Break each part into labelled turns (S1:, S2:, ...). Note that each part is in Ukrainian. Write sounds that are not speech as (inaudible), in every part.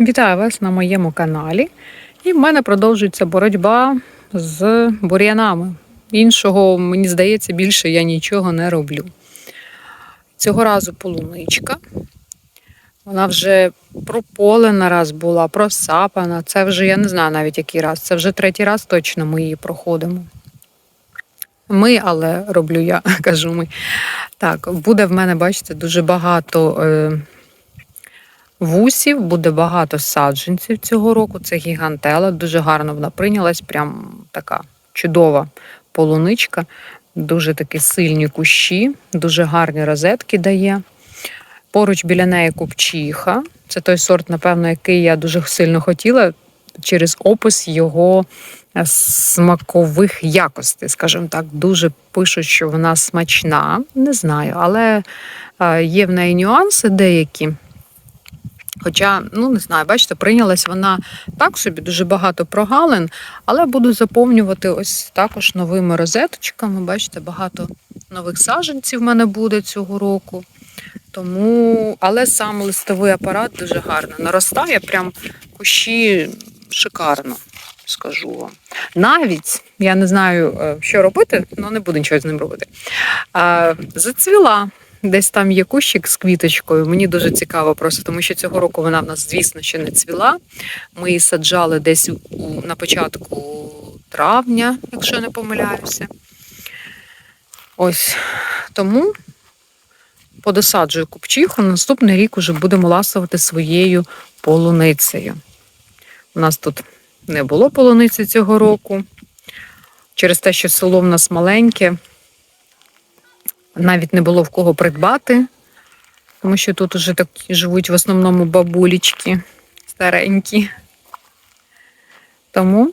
S1: Вітаю вас на моєму каналі. І в мене продовжується боротьба з бур'янами. Іншого, мені здається, більше я нічого не роблю. Цього разу полуничка. Вона вже прополена раз була, просапана. Це вже я не знаю навіть який раз. Це вже третій раз точно ми її проходимо. Ми, але роблю я, (laughs) кажу ми. Так, буде в мене, бачите, дуже багато. Е, вусів, буде багато саджанців цього року. Це гігантела. Дуже гарно вона прийнялась. Прям така чудова полуничка, дуже такі сильні кущі, дуже гарні розетки дає. Поруч біля неї купчиха. Це той сорт, напевно, який я дуже сильно хотіла через опис його е, смакових якостей, скажімо так. Дуже пишуть, що вона смачна. Не знаю, але е, є в неї нюанси деякі. Хоча, ну не знаю, бачите, прийнялась вона так собі, дуже багато прогалин, але буду заповнювати ось також новими розеточками. Бачите, багато нових саджанців в мене буде цього року. Тому, але сам листовий апарат дуже гарно наростає, прям кущі шикарно, скажу вам. Навіть я не знаю, е, що робити, але не буду нічого з ним робити. Зацвіла. Десь там є кущик з квіточкою. Мені дуже цікаво, просто тому що цього року вона в нас, звісно, ще не цвіла. Ми її саджали десь на початку травня, якщо не помиляюся. Ось тому подосаджую купчиху. Наступний рік уже будемо ласувати своєю полуницею. У нас тут не було полуниці цього року. Через те, що село в нас маленьке навіть не було в кого придбати, тому що тут уже такі живуть в основному бабулічки старенькі. Тому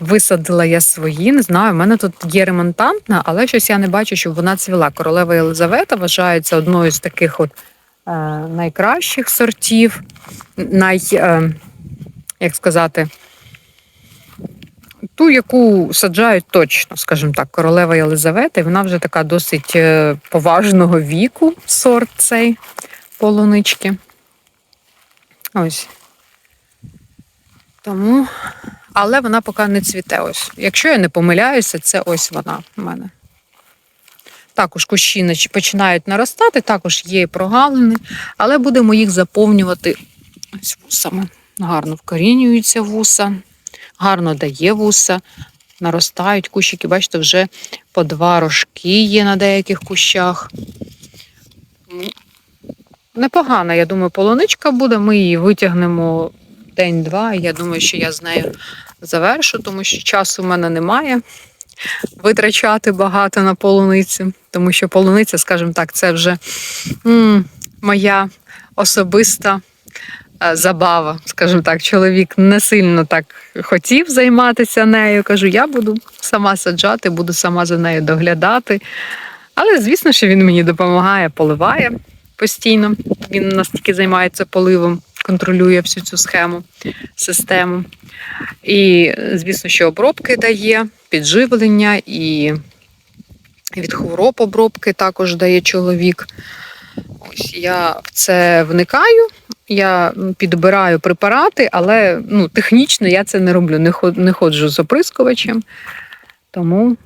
S1: висадила я свої, не знаю, в мене тут є ремонтантна, але щось я не бачу, щоб вона цвіла. Королева Єлизавета вважається одною з таких от е, найкращих сортів, най, е, як сказати, ту, яку саджають точно, скажімо так, королева Єлизавета, і вона вже така досить е, поважного віку, сорт цей полунички. Ось. Тому, але вона поки не цвіте. Ось. Якщо я не помиляюся, це ось вона в мене. Також кущі починають наростати, також є прогалини, але будемо їх заповнювати ось вусами. Гарно вкорінюються вуса гарно дає вуса, наростають кущики, бачите, вже по два рожки є на деяких кущах. Непогана, я думаю, полуничка буде. Ми її витягнемо день-два. Я думаю, що я з нею завершу, тому що часу в мене немає витрачати багато на полуницю, тому що полуниця, скажімо так, це вже м моя особиста забава, скажімо так, чоловік не сильно так хотів займатися нею. Кажу, я буду сама саджати, буду сама за нею доглядати. Але, звісно, що він мені допомагає, поливає постійно. Він настільки займається поливом, контролює всю цю схему, систему. І, звісно, що обробки дає, підживлення і від хвороб обробки також дає чоловік. Ось я в це вникаю. Я підбираю препарати, але ну, технічно я це не роблю. Не ходжу з оприскувачем. Тому,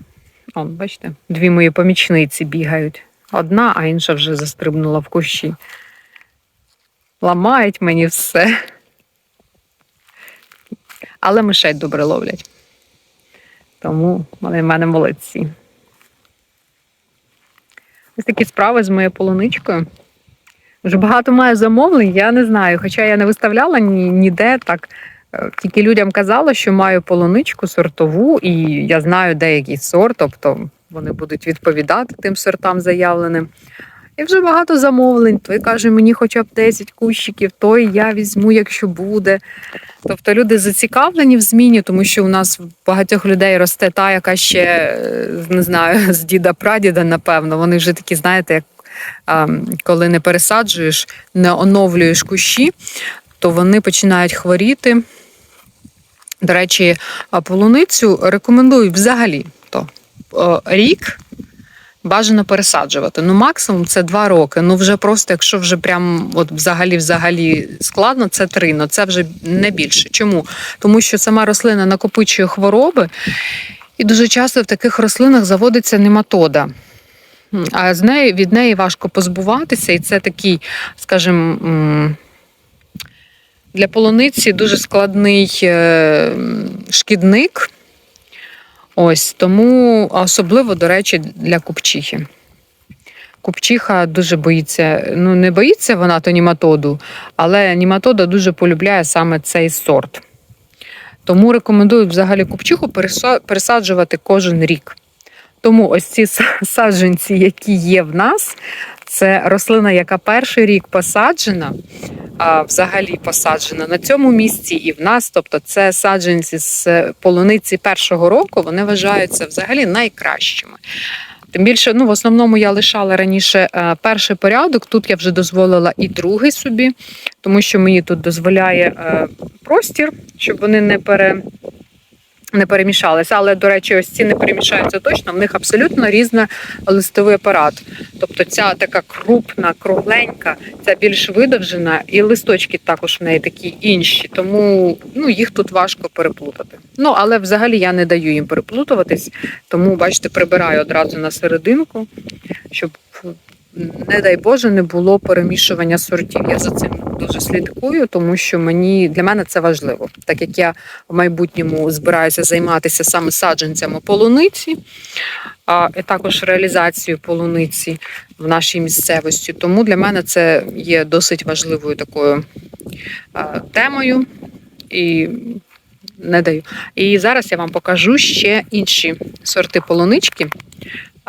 S1: о, бачите, дві мої помічниці бігають. Одна, а інша вже застрибнула в кущі. Ламають мені все. Але мишей добре ловлять. Тому вони в мене молодці. Ось такі справи з моєю полуничкою. Вже багато маю замовлень, я не знаю. Хоча я не виставляла ні, ніде так. Е, тільки людям казала, що маю полуничку сортову, і я знаю деякий сорт, тобто вони будуть відповідати тим сортам заявленим. І вже багато замовлень. Той каже, мені хоча б 10 кущиків, той я візьму, якщо буде. Тобто люди зацікавлені в зміні, тому що у нас багатьох людей росте та, яка ще е, не знаю, (laughs) з діда-прадіда, напевно. Вони вже такі, знаєте, як коли не пересаджуєш, не оновлюєш кущі, то вони починають хворіти. До речі, полуницю рекомендую взагалі то рік бажано пересаджувати. Ну, максимум це два роки. Ну, вже просто, якщо вже прям от взагалі взагалі складно, це три. Ну це вже не більше. Чому? Тому що сама рослина накопичує хвороби, і дуже часто в таких рослинах заводиться нематода. А з неї від неї важко позбуватися, і це такий, скажімо, для полуниці дуже складний е, шкідник. Ось тому особливо, до речі, для купчихи. Купчиха дуже боїться, ну не боїться вона то німатоду, але німатода дуже полюбляє саме цей сорт. Тому рекомендую взагалі купчиху пересаджувати кожен рік. Тому ось ці саджанці, які є в нас, це рослина, яка перший рік посаджена, а взагалі посаджена на цьому місці і в нас. Тобто, це саджанці з полуниці першого року, вони вважаються взагалі найкращими. Тим більше, ну в основному я лишала раніше е, перший порядок. Тут я вже дозволила і другий собі, тому що мені тут дозволяє е, простір, щоб вони не пере. Не перемішалися, але до речі, ось ці не перемішаються точно. В них абсолютно різний листовий апарат. Тобто ця така крупна, кругленька, ця більш видовжена, і листочки також в неї такі інші. Тому ну, їх тут важко переплутати. Ну але взагалі я не даю їм переплутуватись, тому бачите, прибираю одразу на серединку, щоб не дай Боже не було перемішування сортів. Я за цим дуже слідкую, тому що мені для мене це важливо, так як я в майбутньому збираюся займатися саме саджанцями полуниці, а і також реалізацією полуниці в нашій місцевості. Тому для мене це є досить важливою такою темою. І не даю. І зараз я вам покажу ще інші сорти полунички.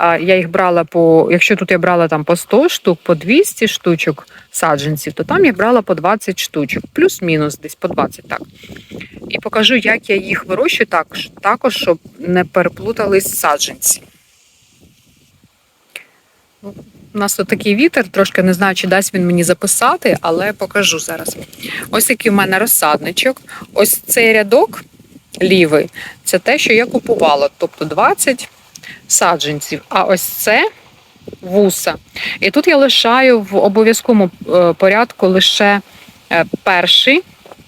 S1: Я їх брала по, якщо тут я брала там по 100 штук, по 200 штучок саджанців, то там я брала по 20 штучок, плюс-мінус десь по 20, так. І покажу, як я їх вирощую також, також щоб не переплутались саджанці. Ну, У нас тут такий вітер, трошки не знаю, чи дасть він мені записати, але покажу зараз. Ось який у мене розсадничок. Ось цей рядок лівий це те, що я купувала, тобто 20 саджанців. А ось це вуса. І тут я лишаю в обов'язковому е, порядку лише е, перший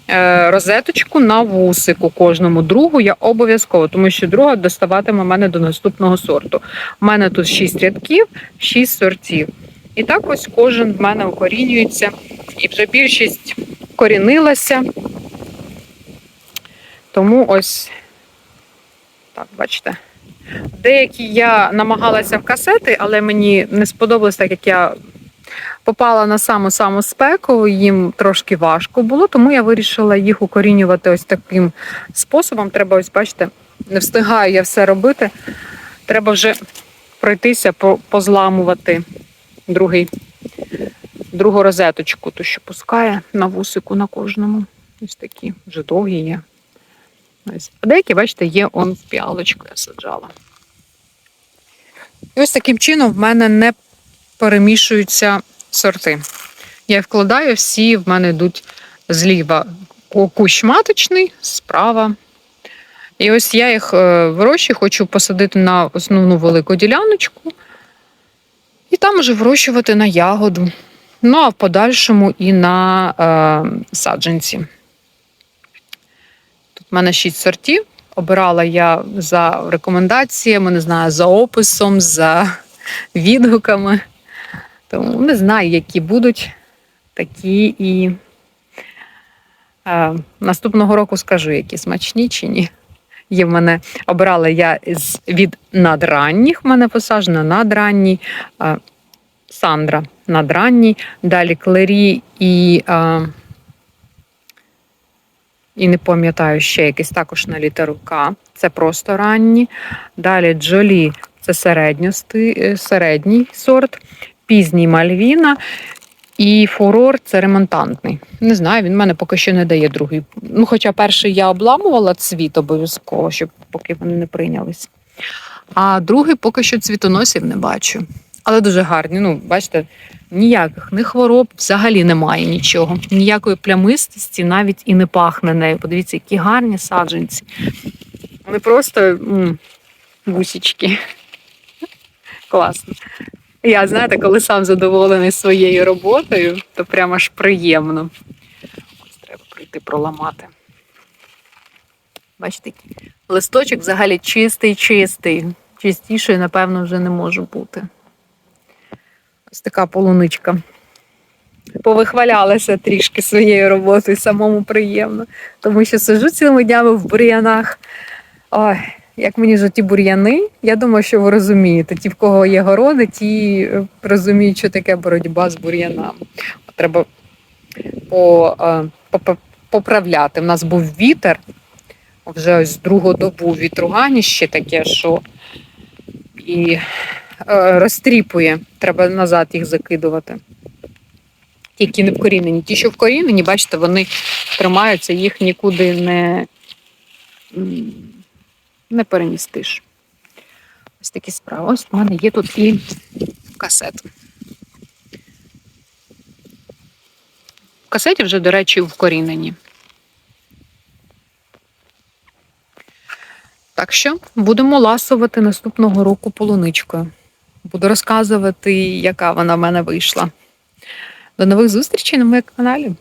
S1: е, розеточку на вусику кожному. Другу я обов'язково, тому що друга доставатиме мене до наступного сорту. У мене тут 6 рядків, 6 сортів. І так ось кожен в мене укорінюється. І вже більшість корінилася. Тому ось так, бачите. Деякі я намагалася в касети, але мені не сподобалось, так як я попала на саму саму спеку, їм трошки важко було, тому я вирішила їх укорінювати ось таким способом. Треба, ось бачите, не встигаю я все робити. Треба вже пройтися, позламувати другий, другу розеточку, ту, що пускає на вусику на кожному. Ось такі вже довгі є. Ось. А деякі, бачите, є он в піалочку я саджала. І ось таким чином в мене не перемішуються сорти. Я вкладаю, всі в мене йдуть зліва кущ маточний, справа. І ось я їх е, вирощую, хочу посадити на основну велику діляночку. І там вже вирощувати на ягоду. Ну, а в подальшому і на е, саджанці. В мене шість сортів. Обирала я за рекомендаціями, не знаю, за описом, за відгуками. Тому не знаю, які будуть такі і е, наступного року скажу, які смачні чи ні. Є в мене обирала я з від надранніх, в мене посаджена надранній, е, Сандра надранній, далі Клері і. Е, і не пам'ятаю ще якийсь також на літеру К. Це просто ранні. Далі Джолі це е, середній сорт, пізній Мальвіна. І фурор це ремонтантний. Не знаю, він мене поки що не дає другий. Ну, хоча перший я обламувала цвіт обов'язково, щоб поки вони не прийнялись. А другий поки що цвітоносів не бачу. Але дуже гарні. Ну, бачите, ніяких ні хвороб взагалі немає нічого. Ніякої плямистості навіть і не пахне нею. Подивіться, які гарні саджанці. Вони просто м, гусічки. Класно. Я, знаєте, коли сам задоволений своєю роботою, то прямо аж приємно. Ось треба прийти проламати. Бачите, листочок взагалі чистий, чистий. Чистіший, напевно, вже не може бути. Ось така полуничка. Повихвалялася трішки своєю роботою, самому приємно. Тому що сиджу цілими днями в бур'янах. Ой, як мені ж ті бур'яни, я думаю, що ви розумієте. Ті, в кого є городи, ті е, розуміють, що таке боротьба з бур'янами. Треба по, е, попа- поправляти. У нас був вітер, вже ось другу добу вітруганіще таке, що і розтріпує. Треба назад їх закидувати. Ті, які не вкорінені. Ті, що вкорінені, бачите, вони тримаються, їх нікуди не, не перемістиш. Ось такі справи. Ось в мене є тут і касет. В касеті вже, до речі, вкорінені. Так що будемо ласувати наступного року полуничкою. Буду розказувати, яка вона в мене вийшла. До нових зустрічей на моєму каналі.